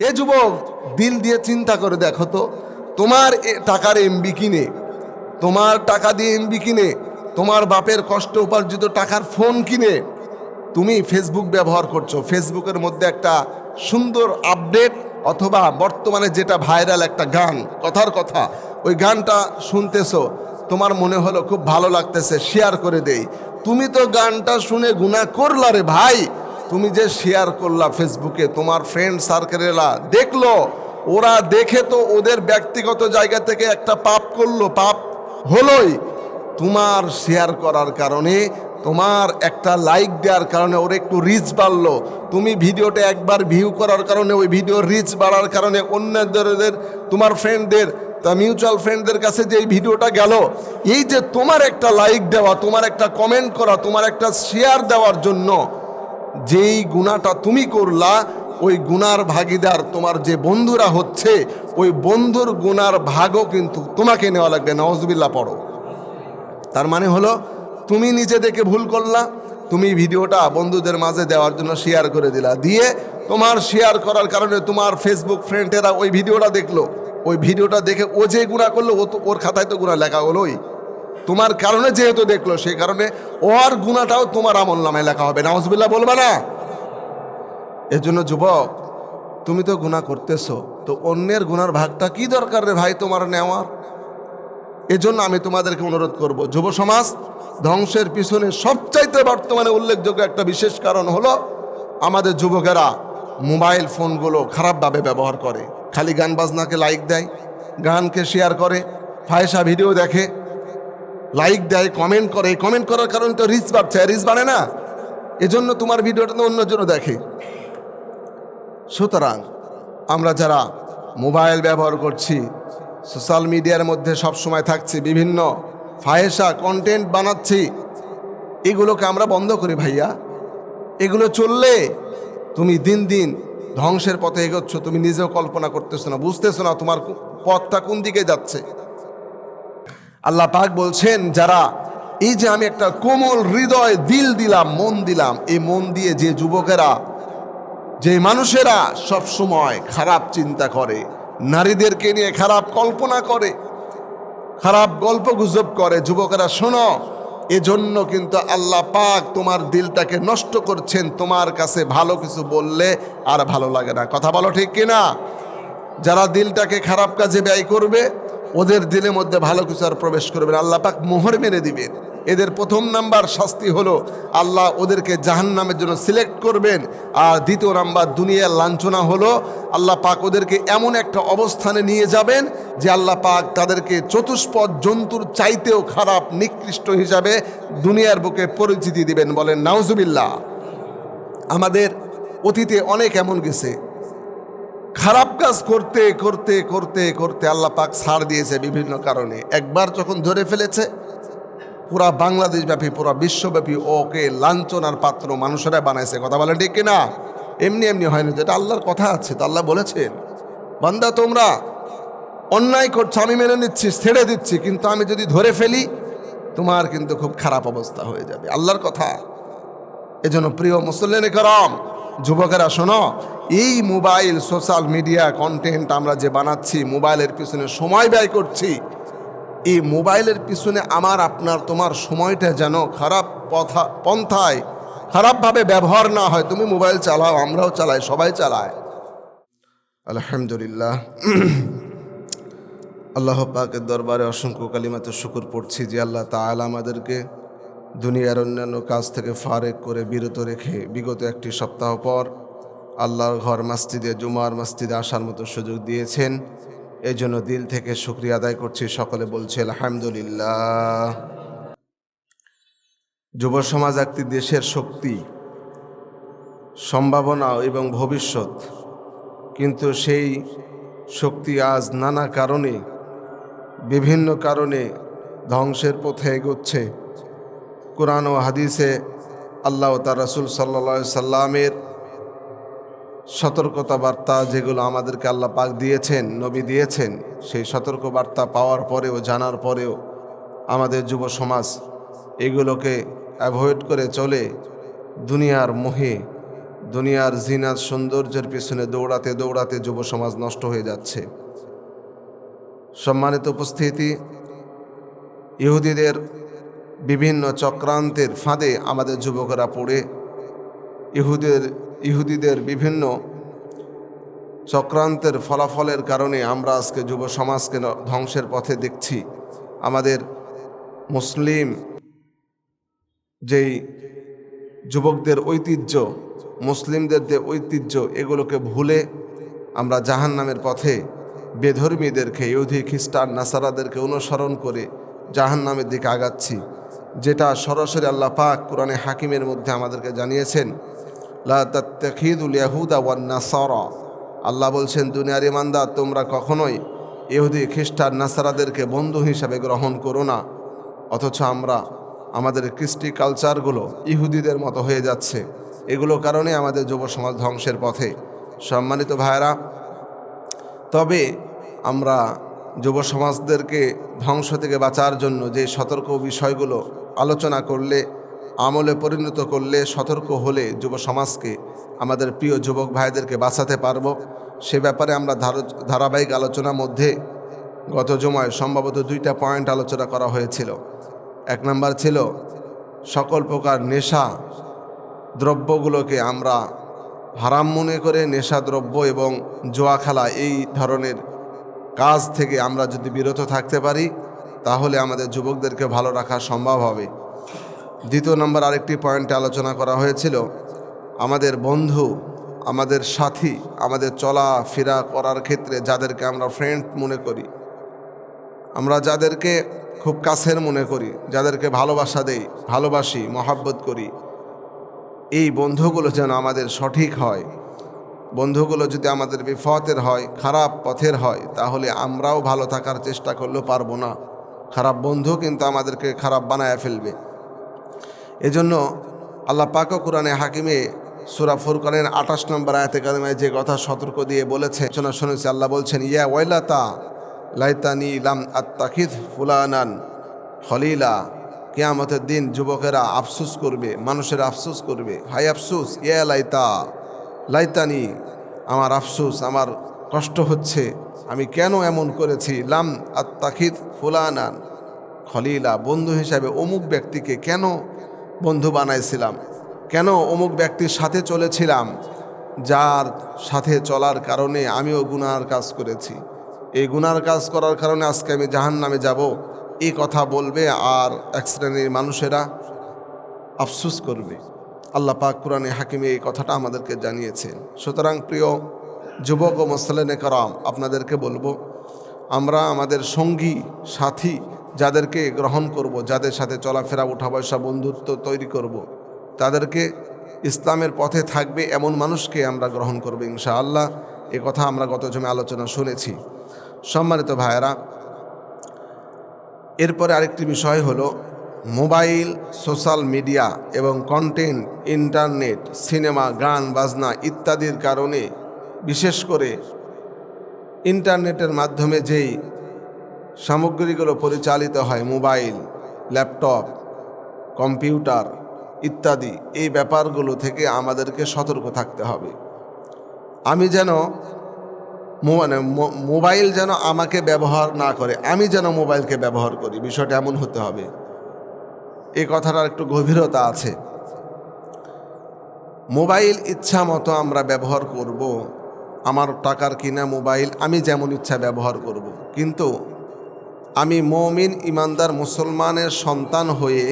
এ যুবক, দিল দিয়ে চিন্তা করে দেখো তো, তোমার টাকার এমবি কিনে, তোমার টাকা দিয়ে এমবি কিনে, তোমার বাপের কষ্ট উপার্জিত টাকার ফোন কিনে, তুমি ফেসবুক ব্যবহার করছ। ফেসবুকের মধ্যে একটা সুন্দর আপডেট অথবা বর্তমানে যেটা ভাইরাল একটা গান, কথার কথা, ওই গানটা শুনতেছো, তোমার মনে হলো খুব ভালো লাগতেছে শেয়ার করে দেই। তুমি তো গানটা শুনে গুণা করলা রে ভাই। তুমি যে শেয়ার করলা ফেসবুকে তোমার ফ্রেন্ড সার্কেলেরা দেখল। ওরা দেখে তো ওদের ব্যক্তিগত জায়গা থেকে একটা পাপ করল, পাপ হলোই। তোমার শেয়ার করার কারণে, তোমার একটা লাইক দেওয়ার কারণে ওর একটু রিচ বাড়লো। তুমি ভিডিওটা একবার ভিউ করার কারণে, ওই ভিডিও রিচ বাড়ার কারণে অন্যদের, তোমার ফ্রেন্ডদের তা মিউচুয়াল ফ্রেন্ডদের কাছে যে এই ভিডিওটা গেল, এই যে তোমার একটা লাইক দেওয়া, তোমার একটা কমেন্ট করা, তোমার একটা শেয়ার দেওয়ার জন্য যেই গুণাটা তুমি করলা, ওই গুনার ভাগিদার তোমার যে বন্ধুরা হচ্ছে, ওই বন্ধুর গুনার ভাগও কিন্তু তোমাকে নেওয়া লাগবে। নওয়াজবিল্লা পড়ো। তার মানে হলো, তুমি নিজে দেখে ভুল করলা, তুমি ভিডিওটা বন্ধুদের মাঝে দেওয়ার জন্য শেয়ার করে দিলা। দিয়ে তোমার শেয়ার করার কারণে তোমার ফেসবুক ফ্রেন্ডেরা ওই ভিডিওটা দেখল। ওই ভিডিওটা দেখে ও যে গুণা করল, ও তো, ওর খাতায় তো গুণা লেখা হলোই। তোমার কারণে যেহেতু দেখল সেই কারণে ওর গুণাটাও তোমার আমল নামে লেখা হবে। নাউজবিল্লা বলবে না? এর জন্য যুবক, তুমি তো গুণা করতেছো, তো অন্যের গুনার ভাগটা কি দরকার রে ভাই তোমার নেওয়ার? এজন্য আমি তোমাদেরকে অনুরোধ করব, যুব সমাজ, ধ্বংসের পিছনে সবচাইতে বর্তমানে উল্লেখযোগ্য একটা বিশেষ কারণ হলো আমাদের যুবকেরা মোবাইল ফোনগুলো খারাপভাবে ব্যবহার করে। খালি গান বাজনাকে লাইক দেয়, গানকে শেয়ার করে, ফায়সা ভিডিও দেখে লাইক দেয় কমেন্ট করে। কমেন্ট করার কারণে তো রিচ বাড়ছে। রিচ বাড়ে না? এজন্য তোমার ভিডিওটা তো অন্যজন দেখে। সুতরাং আমরা যারা মোবাইল ব্যবহার করছি সোশ্যাল মিডিয়ার মধ্যে সব সময় থাকছি, বিভিন্ন ফাহেসা কন্টেন্ট বানাচ্ছি, এগুলোকে আমরা বন্ধ করি ভাইয়া। এগুলো চললে তুমি দিন দিন ধ্বংসের পথে এগোচ্ছ, তুমি নিজেও কল্পনা করতেছো না, বুঝতেছো না তোমার পথটা কোন দিকে যাচ্ছে। আল্লাহ পাক বলছেন, যারা এই যে আমি একটা কোমল হৃদয়, দিল দিলাম, মন দিলাম, এই মন দিয়ে যে যুবকেরা, যে মানুষেরা সব সময় খারাপ চিন্তা করে, নারীদেরকে নিয়ে খারাপ কল্পনা করে, খারাপ গল্প গুজব করে, যুবকেরা, শোনো, এজন্য কিন্তু আল্লাহ পাক তোমার দিলটাকে নষ্ট করছেন, তোমার কাছে ভালো কিছু বললে আর ভালো লাগে না। কথা বলো ঠিক কিনা? যারা দিলটাকে খারাপ কাজে ব্যয় করবে ওদের দিলের মধ্যে ভালো কিছু আর প্রবেশ করবে না। আল্লাহ পাক মোহর মেরে দিবেন। এদের প্রথম নাম্বার শাস্তি হলো আল্লাহ ওদেরকে জাহান্নামের জন্য সিলেক্ট করবেন। আর দ্বিতীয় নাম্বার, দুনিয়ার লাঞ্ছনা হলো আল্লাহ পাক ওদেরকে এমন একটা অবস্থানে নিয়ে যাবেন যে আল্লাহ পাক তাদেরকে চতুষ্পদ জন্তুর চাইতেও খারাপ, নিকৃষ্ট হিসাবে দুনিয়ার বুকে পরিচিতি দিবেন বলেন, নাউজুবিল্লাহ। আমাদের অতীতে অনেক এমন গেছে। খারাপ কাজ করতে করতে করতে করতে আল্লাহ পাক ছাড় দিয়েছে বিভিন্ন কারণে। একবার যখন ধরে ফেলেছে, পুরা বাংলাদেশ ব্যাপী পুরা বিশ্বব্যাপী ওকে লাঞ্ছনার পাত্র মানুষেরা বানাইছে। কথা বলেন ঠিক কিনা? এমনি এমনি হয়নি তো এটা আল্লাহর কথা আছে, তো আল্লাহ বলেছেন বান্দা, তোমরা অন্যায় করছ, আমি মেনে নিচ্ছি, ছেড়ে দিচ্ছি, কিন্তু আমি যদি ধরে ফেলি, তোমার কিন্তু খুব খারাপ অবস্থা হয়ে যাবে। আল্লাহর কথা। এজন্য প্রিয় মুসল্লিন করম যুবকেরা, শোনো, এই মোবাইল, সোশ্যাল মিডিয়া কন্টেন্ট আমরা যে বানাচ্ছি, মোবাইলের পিছনে সময় ব্যয় করছি, এই মোবাইলের পিছনে আমার, আপনার, তোমার সময়টা যেন খারাপ পথা, পন্থায় খারাপভাবে ব্যবহার না হয়। তুমি মোবাইল চালাও, আমরাও চালাই, সবাই চালায়। আলহামদুলিল্লাহ। আল্লাহ পাকের দরবারে অসংখ্য কালিমাতে শুকুর পড়ছি যে আল্লাহ তাআলা আমাদেরকে দুনিয়ার অন্যান্য কাজ থেকে ফারেক করে বিরত রেখে বিগত একটি সপ্তাহ পর আল্লাহর ঘর মসজিদে জুমার মসজিদে আসার মতো সুযোগ দিয়েছেন। এই জন্য দিল থেকে শুক্রিয়া আদায় করছি। সকলে বলছে, আলহামদুলিল্লাহ। যুব সমাজ একটি দেশের শক্তি, সম্ভাবনা এবং ভবিষ্যৎ। কিন্তু সেই শক্তি আজ নানা কারণে, বিভিন্ন কারণে ধ্বংসের পথে এগোচ্ছে। কোরআন ও হাদিসে আল্লাহ তার রসুল সাল্লা সাল্লামের সতর্কতা বার্তা যেগুলো আমাদেরকে আল্লাহ পাক দিয়েছেন, নবী দিয়েছেন, সেই সতর্ক বার্তা পাওয়ার পরেও, জানার পরেও আমাদের যুব সমাজ এগুলোকে অ্যাভয়েড করে চলে। দুনিয়ার মোহে, দুনিয়ার জিনাত সৌন্দর্যের পিছনে দৌড়াতে দৌড়াতে যুব সমাজ নষ্ট হয়ে যাচ্ছে। সম্মানিত উপস্থিতি, ইহুদিদের বিভিন্ন চক্রান্তের ফাঁদে আমাদের যুবকরা পড়ে। ইহুদের, ইহুদিদের বিভিন্ন চক্রান্তের ফলাফলের কারণে আমরা আজকে যুব সমাজকে ধ্বংসের পথে দেখছি। আমাদের মুসলিম যেই যুবকদের ঐতিহ্য, মুসলিমদের যে ঐতিহ্য, এগুলোকে ভুলে আমরা জাহান নামের পথে বেধর্মীদেরকে, ইহুদি, খ্রিস্টান, নাসারাদেরকে অনুসরণ করে জাহান নামের দিকে আগাচ্ছি, যেটা সরাসরি আল্লাহ পাক কোরআনে হাকিমের মধ্যে আমাদেরকে জানিয়েছেন, লা তাত্তাখিদুল ইয়াহুদা ওয়ান নাসারা আল্লাহ বলছেন, দুনিয়ার ইমানদার তোমরা কখনোই ইহুদি, খ্রিস্টান, নাসারাদেরকে বন্ধু হিসাবে গ্রহণ করো না। অথচ আমরা, আমাদের কৃষ্টি কালচারগুলো ইহুদিদের মতো হয়ে যাচ্ছে। এগুলো কারণে আমাদের যুব সমাজ ধ্বংসের পথে। সম্মানিত ভাইরা তবে আমরা যুব সমাজদেরকে ধ্বংস থেকে বাঁচার জন্য যে সতর্ক বিষয়গুলো আলোচনা করলে, আমলে পরিণত করলে সতর্ক হলে যুব সমাজকে আমাদের প্রিয় যুবক ভাইদেরকে বাঁচাতে পারব। সে ব্যাপারে আমরা ধার- ধারাবাহিক আলোচনার মধ্যে গত জমায় সম্ভবত দুইটা পয়েন্ট আলোচনা করা হয়েছিল। এক নাম্বার ছিল, সকল প্রকার নেশা দ্রব্যগুলোকে আমরা হারাম মনে করে নেশা দ্রব্য এবং জোয়া খেলা এই ধরনের কাজ থেকে আমরা যদি বিরত থাকতে পারি, তাহলে আমাদের যুবকদেরকে ভালো রাখা সম্ভব হবে। দ্বিতীয় নম্বর আরেকটি পয়েন্টে আলোচনা করা হয়েছিল, আমাদের বন্ধু, আমাদের সাথী, আমাদের চলা ফেরা করার ক্ষেত্রে যাদেরকে আমরা ফ্রেন্ড মনে করি, আমরা যাদেরকে খুব কাছের মনে করি, যাদেরকে ভালোবাসা দেই, ভালোবাসি, মহাব্বত করি, এই বন্ধুগুলো যেন আমাদের সঠিক হয়। বন্ধুগুলো যদি আমাদের বিফতের হয়, খারাপ পথের হয়, তাহলে আমরাও ভালো থাকার চেষ্টা করলেও পারব না। খারাপ বন্ধু কিন্তু আমাদেরকে খারাপ বানায় ফেলবে। এজন্য আল্লাহ পাক কোরআনে হাকিমে সুরা ফুরকানের আঠাশ নম্বর আয়াতে কারিমায় যে কথা সতর্ক দিয়ে বলেছে শোনা শুনেছি, আল্লাহ বলছেন, ইয়া ওয়াইলাতা লাইতানি লাম আত্তাখিদ ফুলানান হলিলা কেয়ামতের দিন যুবকেরা আফসুস করবে, মানুষের আফসুস করবে। হাই আফসুস, ইয়া লাইতা। লাইতানি, আমার আফসুস, আমার কষ্ট হচ্ছে, আমি কেন এমন করেছি? লাম আত্তাখিদ ফুলানান। খলিলা, বন্ধু হিসাবে অমুক ব্যক্তিকে কেন বন্ধু বানাইছিলাম? কেন অমুক ব্যক্তির সাথে চলেছিলাম? যার সাথে চলার কারণে আমিও গুনার কাজ করেছি। এই গুনার কাজ করার কারণে আজকে আমি জাহান নামে যাব। এই কথা বলবে আর এক শ্রেণির মানুষেরা আফসুস করবে। আল্লাহ পাক কোরআনে হাকিমে এই কথাটা আমাদেরকে জানিয়েছেন সুতরাং প্রিয় যুবক ও মোসলেনে কারাম আপনাদেরকে বলব, আমরা আমাদের সঙ্গী, সাথী যাদেরকে গ্রহণ করব, যাদের সাথে চলাফেরা উঠা বয়সা বন্ধুত্ব তৈরি করব। তাদেরকে ইসলামের পথে থাকবে এমন মানুষকে আমরা গ্রহণ করব ইনশাআল্লাহ এ কথা আমরা গত জমে আলোচনা শুনেছি সম্মানিত ভাইয়েরা, এরপরে আরেকটি বিষয় হলো মোবাইল, সোশ্যাল মিডিয়া এবং কন্টেন্ট, ইন্টারনেট, সিনেমা, গান, বাজনা ইত্যাদির কারণে বিশেষ করে ইন্টারনেটের মাধ্যমে যেই সামগ্রীগুলো পরিচালিত হয়, মোবাইল, ল্যাপটপ, কম্পিউটার ইত্যাদি, এই ব্যাপারগুলো থেকে আমাদেরকে সতর্ক থাকতে হবে। আমি যেন মানে মোবাইল যেন আমাকে ব্যবহার না করে, আমি যেন মোবাইলকে ব্যবহার করি, বিষয়টা এমন হতে হবে। এই কথাটার একটু গভীরতা আছে। মোবাইল ইচ্ছা মতো আমরা ব্যবহার করব, আমার টাকার কিনা মোবাইল, আমি যেমন ইচ্ছা ব্যবহার করব। কিন্তু আমি মমিন, ইমানদার, মুসলমানের সন্তান হয়ে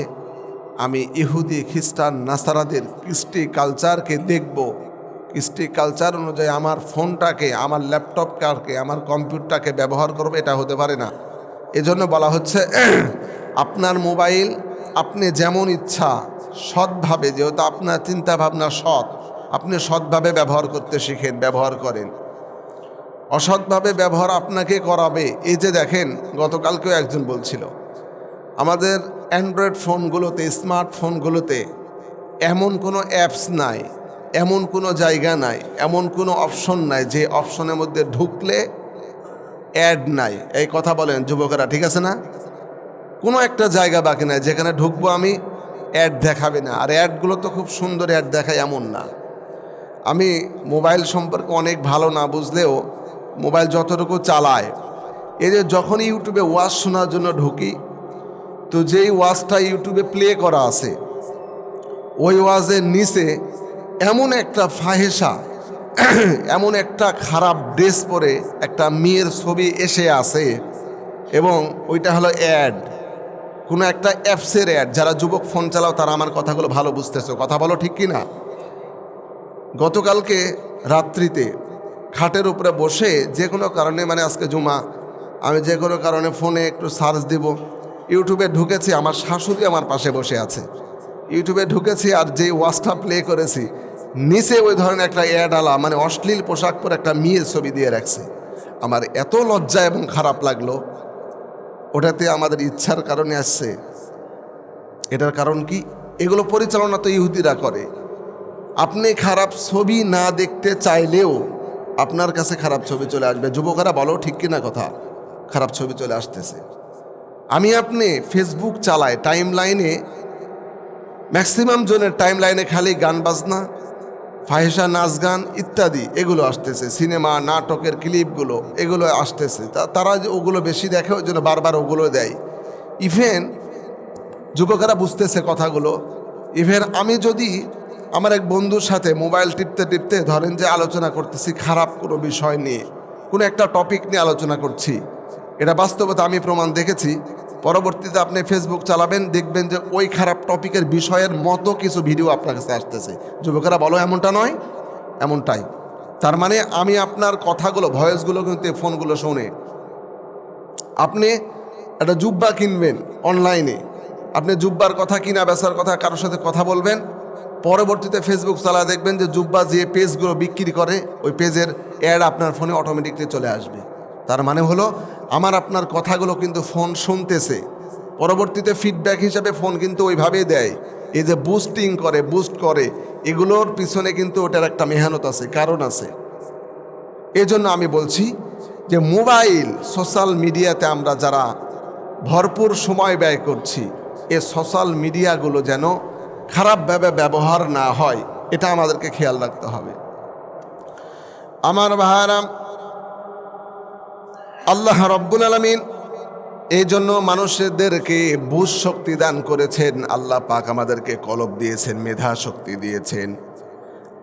আমি ইহুদি, খ্রিস্টান, নাসারাদের কৃষ্টি কালচারকে দেখব। কৃষ্টি কালচার অনুযায়ী আমার ফোনটাকে, আমার ল্যাপটপটাকে, আমার কম্পিউটারকে ব্যবহার করব, এটা হতে পারে না। এজন্য বলা হচ্ছে, আপনার মোবাইল আপনি যেমন ইচ্ছা সৎভাবে, যেহেতু আপনার চিন্তা ভাবনা সৎ, আপনি সৎভাবে ব্যবহার করতে শিখেন, ব্যবহার করেন। অসৎভাবে ব্যবহার আপনাকে করাবে। এই যে দেখেন, গতকালকেও একজন বলছিল, আমাদের অ্যান্ড্রয়েড ফোনগুলোতে, স্মার্টফোনগুলোতে এমন কোনো অ্যাপস নাই, এমন কোনো জায়গা নাই, এমন কোনো অপশন নাই যে অপশনের মধ্যে ঢুকলে অ্যাড নাই। এই কথা বলেন যুবকেরা, ঠিক আছে না? কোনো একটা জায়গা বাকি নাই, যেখানে ঢুকবো আমি অ্যাড দেখাবে না। আর অ্যাডগুলো তো খুব সুন্দর অ্যাড দেখায়, এমন না। আমি মোবাইল সম্পর্কে অনেক ভালো না বুঝলেও মোবাইল যতটুকু চালায়, এই যে যখন ইউটিউবে ওয়াজ শোনার জন্য ঢুকি, তো যেই ওয়াজটা ইউটিউবে প্লে করা আছে, ওই ওয়াজের নিচে এমন একটা ফাহেসা এমন একটা খারাপ ড্রেস পরে একটা মেয়ের ছবি এসে আসে এবং ওইটা হলো অ্যাড কোনো একটা অ্যাপসের অ্যাড যারা যুবক ফোন চালাও, তারা আমার কথাগুলো ভালো বুঝতেছো। কথা বলো ঠিক কি না গতকালকে রাত্রিতে খাটের উপরে বসে যে কোনো কারণে মানে আজকে জুমা, আমি যে কোনো কারণে ফোনে একটু সার্চ দিব। ইউটিউবে ঢুকেছি, আমার শাশুড়ি আমার পাশে বসে আছে। ইউটিউবে ঢুকেছি আর যে ওয়াচটা প্লে করেছি, নিচে ওই ধরনের একটা অ্যাড আলা মানে অশ্লীল পোশাক পরে একটা মেয়ের ছবি দিয়ে রাখছে। আমার এত লজ্জা এবং খারাপ লাগল ওটাতে আমাদের ইচ্ছার কারণে আসছে। এটার কারণ কি? এগুলো পরিচালনা তো ইহুদিরা করে। আপনি খারাপ ছবি না দেখতে চাইলেও আপনার কাছে খারাপ ছবি চলে আসবে। যুবকেরা, বলো ঠিক কিনা কথা? খারাপ ছবি চলে আসতেছে। আমি আপনি ফেসবুক চালাই টাইম লাইনে ম্যাক্সিমাম জনের টাইম লাইনে খালি গান বাজনা ফাহেসা নাচ গান ইত্যাদি, এগুলো আসতেছে। সিনেমা, নাটকের ক্লিপগুলো, এগুলো আসতেছে। তারা যে ওগুলো বেশি দেখে, ওই জন্য বারবার ওগুলো দেয়। ইভেন, যুবকেরা বুঝতেছে কথাগুলো। ইভেন আমি যদি আমার এক বন্ধুর সাথে মোবাইল টিপতে টিপতে ধরেন যে আলোচনা করতেছি, খারাপ কোনো বিষয় নিয়ে, কোনো একটা টপিক নিয়ে আলোচনা করছি, এটা বাস্তবতা আমি প্রমাণ দেখেছি পরবর্তীতে আপনি ফেসবুক চালাবেন, দেখবেন যে ওই খারাপ টপিকের বিষয়ের মতো কিছু ভিডিও আপনার কাছে আসতেছে। যুবকেরা, বলো এমনটা নয়? এমনটাই। তার মানে আমি আপনার কথাগুলো, ভয়েসগুলো কিন্তু ফোনগুলো শোনে। আপনি একটা জুব্বা কিনবেন অনলাইনে আপনি জুব্বার কথা কিনা, বেচার কথা কারোর সাথে কথা বলবেন। পরবর্তীতে ফেসবুক চালা দেখবেন যে জুব্বা যে পেজগুলো বিক্রি করে, ওই পেজের অ্যাড আপনার ফোনে অটোমেটিকলি চলে আসবে। তার মানে হলো, আমার আপনার কথাগুলো কিন্তু ফোন শুনতেছে। পরবর্তীতে ফিডব্যাক হিসাবে ফোন কিন্তু ওইভাবেই দেয়। এই যে বুস্টিং করে বুস্ট করে, এগুলোর পিছনে কিন্তু ওটার একটা মেহনত আছে, কারণ আছে। এজন্য আমি বলছি যে মোবাইল সোশ্যাল মিডিয়াতে আমরা যারা ভরপুর সময় ব্যয় করছি, এ সোশ্যাল মিডিয়াগুলো যেন খারাপভাবে ব্যবহার না হয়, এটা আমাদেরকে খেয়াল রাখতে হবে। আমার ভাইরাম আল্লাহ রব্বুল আলমিন এই জন্য মানুষদেরকে বুঝ শক্তি দান করেছেন। আল্লাহ পাক আমাদেরকে কলব দিয়েছেন, মেধা শক্তি দিয়েছেন।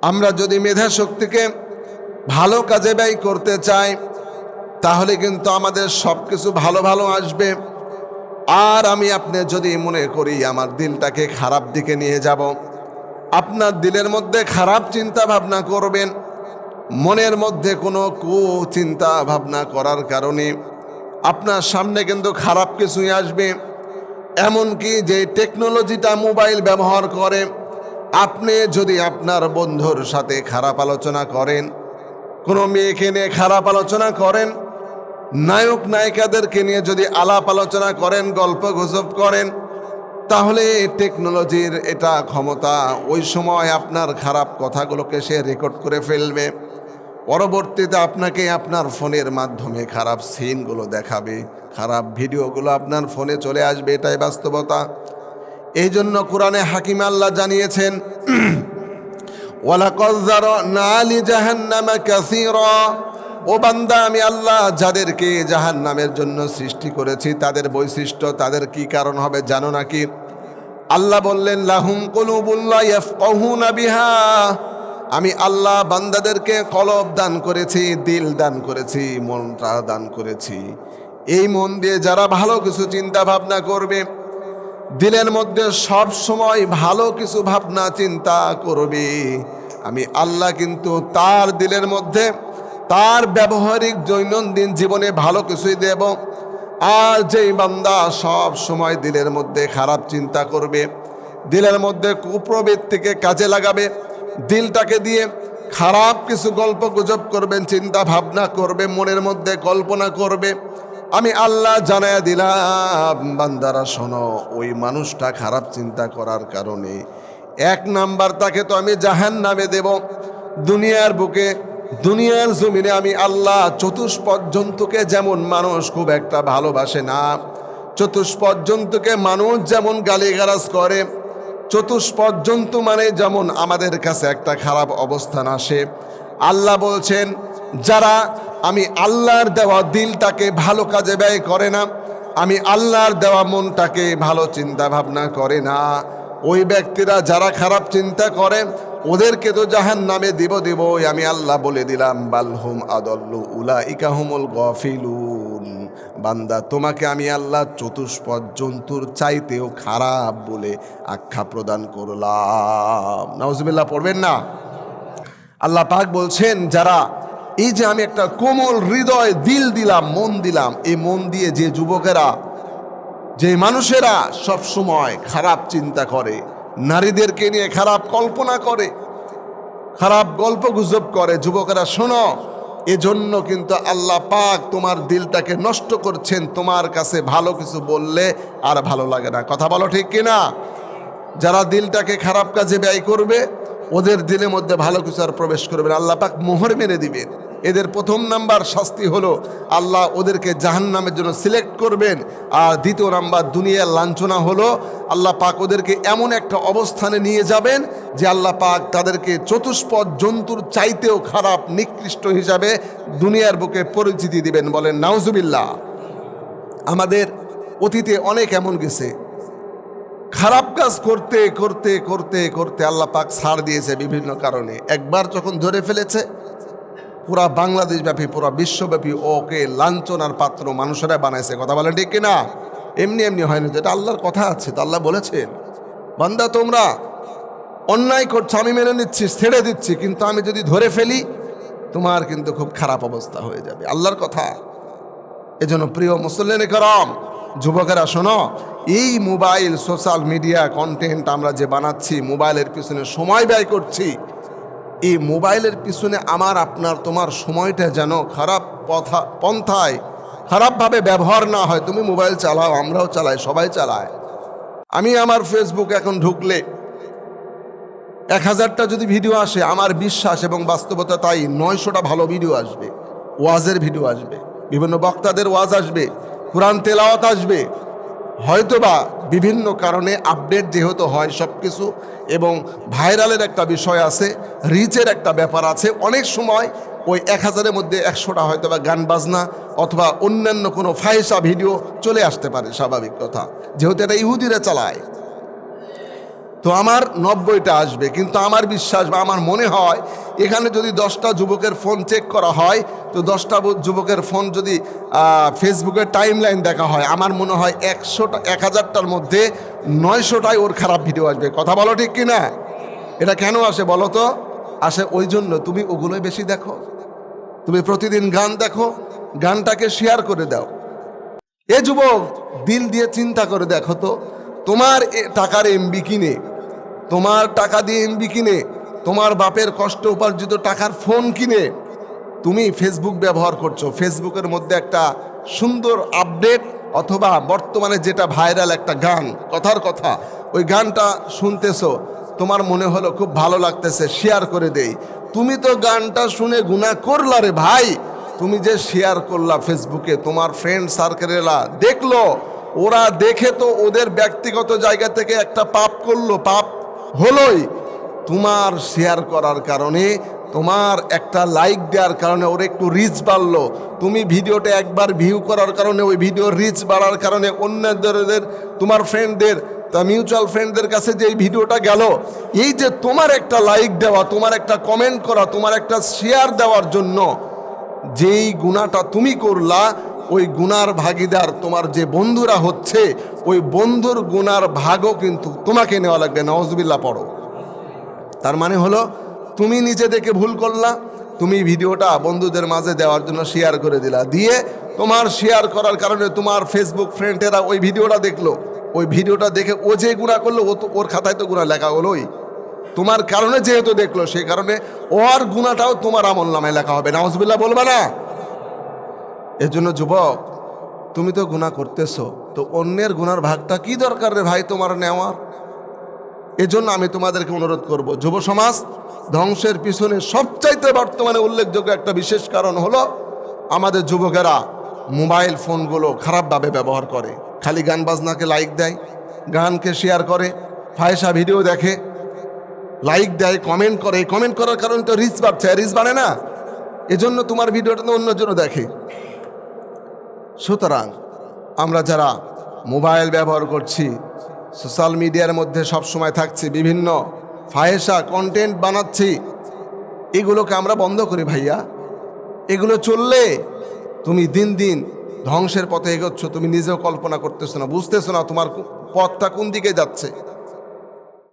আমরা যদি মেধা শক্তিকে ভালো কাজে ব্যয় করতে চাই, তাহলে কিন্তু আমাদের সব কিছু ভালো ভালো আসবে। আর আমি আপনি যদি মনে করি আমার দিলটাকে খারাপ দিকে নিয়ে যাব, আপনার দিলের মধ্যে খারাপ চিন্তা ভাবনা করবেন মনের মধ্যে কোনো কু চিন্তা ভাবনা করার কারণে আপনার সামনে কিন্তু খারাপ কিছুই আসবে। এমনকি যে টেকনোলজিটা মোবাইল ব্যবহার করে, আপনি যদি আপনার বন্ধুর সাথে খারাপ আলোচনা করেন, কোনো মেয়েকে নিয়ে খারাপ আলোচনা করেন, নায়ক, নায়িকাদেরকে নিয়ে যদি আলাপ আলোচনা করেন, গল্প গুজব করেন, তাহলে টেকনোলজির এটা ক্ষমতা ওই সময় আপনার খারাপ কথাগুলোকে সে রেকর্ড করে ফেলবে। পরবর্তীতে আপনাকে আপনার ফোনের মাধ্যমে খারাপ সিনগুলো দেখাবে, খারাপ ভিডিওগুলো আপনার ফোনে চলে আসবে, এটাই বাস্তবতা। এই জন্য কোরআনে হাকিম আল্লাহ জানিয়েছেন, ওয়ালাকাদ যারানা লিজাহান্নামা কাসীরা ও বান্দা, আমি আল্লাহ যাদেরকে জাহান্নামের জন্য সৃষ্টি করেছি, তাদের বৈশিষ্ট্য, তাদের কি কারণ হবে জানো নাকি? আল্লাহ বললেন, লাহুম কুলুবুল্লাহ বিহা আমি আল্লাহ বান্দাদেরকে কলব দান করেছি, দিল দান করেছি, মনটা দান করেছি। এই মন দিয়ে যারা ভালো কিছু চিন্তা ভাবনা করবে, দিলের মধ্যে সব সময় ভালো কিছু ভাবনা চিন্তা করবে। আমি আল্লাহ কিন্তু তার দিলের মধ্যে তার ব্যবহারিক দৈনন্দিন জীবনে ভালো কিছুই দেব। আর যেই বান্দা সব সময় দিলের মধ্যে খারাপ চিন্তা করবে, দিলের মধ্যে কুপ্রবৃত্তিকে কাজে লাগাবে দিলটাকে দিয়ে খারাপ কিছু গল্প গুজব করবেন, চিন্তা ভাবনা করবে, মনের মধ্যে কল্পনা করবে। আমি আল্লাহ জানায় দিলাম, বান্দারা শোনো, ওই মানুষটা খারাপ চিন্তা করার কারণে এক নাম্বার তাকে তো আমি জাহান নামে দেব। দুনিয়ার বুকে, দুনিয়ার জমিনে আমি আল্লাহ চতুষ্পদ জন্তুকে যেমন মানুষ খুব একটা ভালোবাসে না চতুষ্পদ মানুষ যেমন গালিগালাজ করে চতুষ্পদ জন্তু মানে যেমন আমাদের কাছে একটা খারাপ অবস্থান আসে। আল্লাহ বলছেন, যারা আমি আল্লাহর দেওয়া দিলটাকে ভালো কাজে ব্যয় করে না, আমি আল্লাহর দেওয়া মনটাকে ভালো চিন্তা ভাবনা করে না। ওই ব্যক্তিরা যারা খারাপ চিন্তা করে, ওদেরকে তো জাহান নামে দিব দিব আমি আল্লাহ বলে দিলাম বালহুম আদল্লু উলা ইকাহুমুল গফিলুন। বান্দা, তোমাকে আমি আল্লাহ চতুষ্পদ জন্তুর চাইতেও খারাপ বলে আখ্যা প্রদান করলাম। নাউজুবিল্লাহ, পড়বেন না? আল্লাহ পাক বলছেন, যারা এই যে আমি একটা কোমল হৃদয়, দিল দিলাম, মন দিলাম, এই মন দিয়ে যে যুবকেরা, যে মানুষেরা সব সময় খারাপ চিন্তা করে, নারীদেরকে নিয়ে খারাপ কল্পনা করে, খারাপ গল্প গুজব করে, যুবকেরা, শোনো এজন্য কিন্তু আল্লাহ পাক তোমার দিলটাকে নষ্ট করছেন, তোমার কাছে ভালো কিছু বললে আর ভালো লাগে না। কথা বলো ঠিক কিনা যারা দিলটাকে খারাপ কাজে ব্যয় করবে, ওদের দিলের মধ্যে ভালো কিছু আর প্রবেশ করবে আল্লাহ পাক মোহর মেরে দিবেন। এদের প্রথম নাম্বার শাস্তি হলো আল্লাহ ওদেরকে জাহান নামের জন্য সিলেক্ট করবেন। আর দ্বিতীয় নাম্বার, দুনিয়ার লাঞ্ছনা হলো আল্লাহ পাক ওদেরকে এমন একটা অবস্থানে নিয়ে যাবেন যে আল্লাহ পাক তাদেরকে চতুষ্পদ জন্তুর চাইতেও খারাপ, নিকৃষ্ট হিসাবে দুনিয়ার বুকে পরিচিতি দিবেন। বলেন, নাউজুবিল্লাহ, আমাদের অতীতে অনেক এমন গেছে। খারাপ কাজ করতে করতে করতে করতে আল্লাহ পাক ছাড় দিয়েছে বিভিন্ন কারণে। একবার যখন ধরে ফেলেছে পুরা বাংলাদেশ ব্যাপী, পুরা বিশ্বব্যাপী ওকে লাঞ্ছনার পাত্র মানুষেরা বানাইছে। কথা বলে ঠিক কিনা? এমনি এমনি হয়নি যেটা আল্লাহর কথা আছে, তো আল্লাহ বলেছেন বান্দা, তোমরা অন্যায় করছ, আমি মেনে নিচ্ছি, ছেড়ে দিচ্ছি, কিন্তু আমি যদি ধরে ফেলি, তোমার কিন্তু খুব খারাপ অবস্থা হয়ে যাবে। আল্লাহর কথা। এজন্য প্রিয় মুসল্লিন করম যুবকেরা, শোনো, এই মোবাইল, সোশ্যাল মিডিয়া কন্টেন্ট আমরা যে বানাচ্ছি, মোবাইলের পিছনে সময় ব্যয় করছি এই মোবাইলের পিছনে আমার, আপনার, তোমার সময়টা যেন খারাপ পথা, পন্থায় খারাপভাবে ব্যবহার না হয়। তুমি মোবাইল চালাও, আমরাও চালাই, সবাই চালায়। আমি আমার ফেসবুক এখন ঢুকলে এক হাজারটা যদি ভিডিও আসে, আমার বিশ্বাস এবং বাস্তবতা তাই নয়শোটা ভালো ভিডিও আসবে, ওয়াজের ভিডিও আসবে, বিভিন্ন বক্তাদের ওয়াজ আসবে, কোরআন তেলাওয়াত আসবে হয়তোবা বিভিন্ন কারণে আপডেট যেহেতু হয় সব কিছু এবং ভাইরালের একটা বিষয় আছে, রিচের একটা ব্যাপার আছে, অনেক সময় ওই এক হাজারের মধ্যে একশোটা হয়তো বা গান বাজনা অথবা অন্যান্য কোনো ফাইসা ভিডিও চলে আসতে পারে, স্বাভাবিক কথা। যেহেতু এটা ইহুদিরা চালায়। তো আমার নব্বইটা আসবে, কিন্তু আমার বিশ্বাস বা আমার মনে হয় এখানে যদি দশটা যুবকের ফোন চেক করা হয়, তো দশটা যুবকের ফোন যদি ফেসবুকের টাইম লাইন দেখা হয়, আমার মনে হয় একশোটা এক হাজারটার মধ্যে নয়শোটাই ওর খারাপ ভিডিও আসবে। কথা বলো ঠিক কি না এটা কেন আসে বলো তো? আসে ওই জন্য, তুমি ওগুলোই বেশি দেখো। তুমি প্রতিদিন গান দেখো, গানটাকে শেয়ার করে দাও। এ যুবক, দিল দিয়ে চিন্তা করে দেখো তো, তোমার টাকার এমবি কিনে তোমার টাকা দিয়ে এমবি কিনে, তোমার বাপের কষ্ট উপার্জিত টাকার ফোন কিনে, তুমি ফেসবুক ব্যবহার করছ। ফেসবুকের মধ্যে একটা সুন্দর আপডেট অথবা বর্তমানে যেটা ভাইরাল একটা গান, কথার কথা, ওই গানটা শুনতেছো, তোমার মনে হলো খুব ভালো লাগতেছে শেয়ার করে দেই। তুমি তো গানটা শুনে গুণা করলা রে ভাই। তুমি যে শেয়ার করলা ফেসবুকে তোমার ফ্রেন্ড সার্কেলেরা দেখল, ওরা দেখে তো ওদের ব্যক্তিগত জায়গা থেকে একটা পাপ করল, পাপ হলোই। তোমার শেয়ার করার কারণে, তোমার একটা লাইক দেওয়ার কারণে ওর একটু রিচ বাড়লো। তুমি ভিডিওটা একবার ভিউ করার কারণে, ওই ভিডিও রিচ বাড়ার কারণে অন্যদের, তোমার ফ্রেন্ডদের তা মিউচুয়াল ফ্রেন্ডদের কাছে যে এই ভিডিওটা গেল, এই যে তোমার একটা লাইক দেওয়া, তোমার একটা কমেন্ট করা, তোমার একটা শেয়ার দেওয়ার জন্য, যেই গুণাটা তুমি করলা ওই গুনার ভাগিদার তোমার যে বন্ধুরা হচ্ছে, ওই বন্ধুর গুনার ভাগও কিন্তু তোমাকে নেওয়া লাগবে। নওয়াজবিল্লা পড়ো। তার মানে হলো, তুমি নিজে দেখে ভুল করলা, তুমি ভিডিওটা বন্ধুদের মাঝে দেওয়ার জন্য শেয়ার করে দিলা। দিয়ে তোমার শেয়ার করার কারণে তোমার ফেসবুক ফ্রেন্ডেরা ওই ভিডিওটা দেখল। ওই ভিডিওটা দেখে ও যে গুণা করল, ও তো, ওর খাতায় তো গুণা লেখা হলোই। তোমার কারণে যেহেতু দেখল সেই কারণে ওর গুণাটাও তোমার আমল নামে লেখা হবে। নাউজবিল্লা বলবে না? এর জন্য যুবক, তুমি তো গুণা করতেছো, তো অন্যের গুনার ভাগটা কি দরকার রে ভাই তোমার নেওয়ার? এজন্য আমি তোমাদেরকে অনুরোধ করব, যুব সমাজ, ধ্বংসের পিছনে সবচাইতে বর্তমানে উল্লেখযোগ্য একটা বিশেষ কারণ হলো আমাদের যুবকেরা মোবাইল ফোনগুলো খারাপভাবে ব্যবহার করে। খালি গান বাজনাকে লাইক দেয়, গানকে শেয়ার করে ফাহেসা ভিডিও দেখে, লাইক দেয়, কমেন্ট করে। কমেন্ট করার কারণে তো রিচ বাড়ছে। রিচ বাড়ে না। এজন্য তোমার ভিডিওটা তো অন্যজন দেখে। সুতরাং আমরা যারা মোবাইল ব্যবহার করছি, সোশ্যাল মিডিয়ার মধ্যে সব সময় থাকছি, বিভিন্ন ফাহেসা কন্টেন্ট বানাচ্ছি, এগুলোকে আমরা বন্ধ করি ভাইয়া। এগুলো চললে তুমি দিন দিন ধ্বংসের পথে এগোচ্ছ, তুমি নিজেও কল্পনা করতেছো না, বুঝতেছো না তোমার পথটা কোন দিকে যাচ্ছে।